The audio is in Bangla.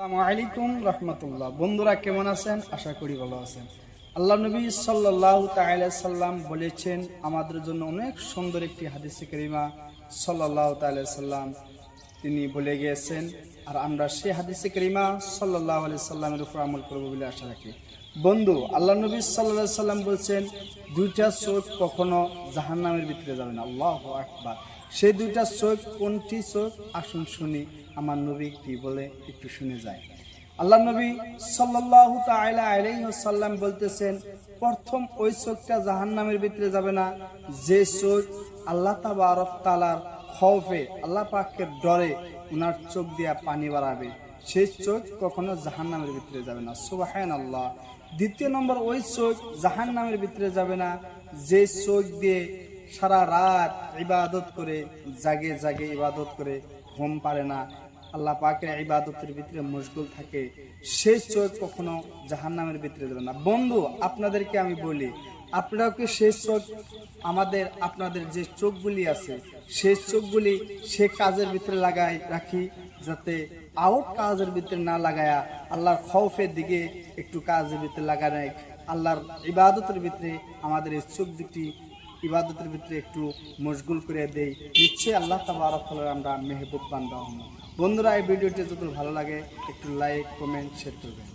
আসসালামু রহমতুল্লাহ। বন্ধুরা কেমন আছেন? আশা করি ভালো আছেন। আল্লাহ নবী সাল্লাহ সাল্লাম বলেছেন, আমাদের জন্য অনেক সুন্দর একটি হাদিসে করিমা সাল্লাহ সাল্লাম তিনি বলে গিয়েছেন, আর আমরা সেই হাদিসে করিমা সাল্লাহ আলি সাল্লামের উপর আমল করব বলে আশা রাখি। বন্ধু, আল্লাহ নবী সাল্লাহ সাল্লাম বলছেন, দুইটা চোখ কখনো জাহান্নামের ভিতরে যাবে না। আল্লাহ আকবার। সেই দুইটা চোখ, কোনটি চোখ? আসুন শুনি। আমার নবী কি বলে একটু শুনে যায়। আল্লাহ নবী সাল্লাল্লাহু তাআলা আলাইহি ওয়াসাল্লাম বলতেছেন, প্রথম ওই চোখটা জাহান্নামের ভিতরে যাবে না। যে চোখ আল্লাহ তাবারক তাআলার খৌফে, আল্লাহ পাকের ডরে উনার চোখ দিয়া পানি বাড়াবে। সেই চোখ কখনো জাহান্নামের ভিতরে যাবে না। সুবহানাল্লাহ। দ্বিতীয় নম্বর, ওই চোখ জাহান্নামের ভিতরে যাবে না। যে চোখ দিয়ে সারা রাত ইবাদত করে, জাগে জাগে ইবাদত করে ঘুম পারে না। আল্লাহ পাকের ইবাদতের ভিতরে মশগুল থাকে। সেই চোখ কখনো জাহান্নামের ভিতরে যাবে না। বন্ধু, আপনাদেরকে আমি বলি, আপনারাও কি সেই চোখ, আমাদের, আপনাদের যে চোখগুলি আছে সেই চোখগুলি সে কাজের ভিতরে লাগাই রাখি, যাতে আউট কাজের ভিতরে না লাগায়া আল্লাহর খৌফের দিকে একটু কাজের ভিতরে লাগা লাগায় আল্লাহর ইবাদতের ভিতরে আমাদের এই চোখ দুটি ইবাদতের ভিতরে একটু মশগুল করে দেই। নিশ্চয়ই আল্লাহ তাবারক ফলে আমরা মেহবুব বান্ধব বন্ধুরা, এই ভিডিওটি যত ভালো লাগে, একটু লাইক কমেন্ট শেয়ার করবেন।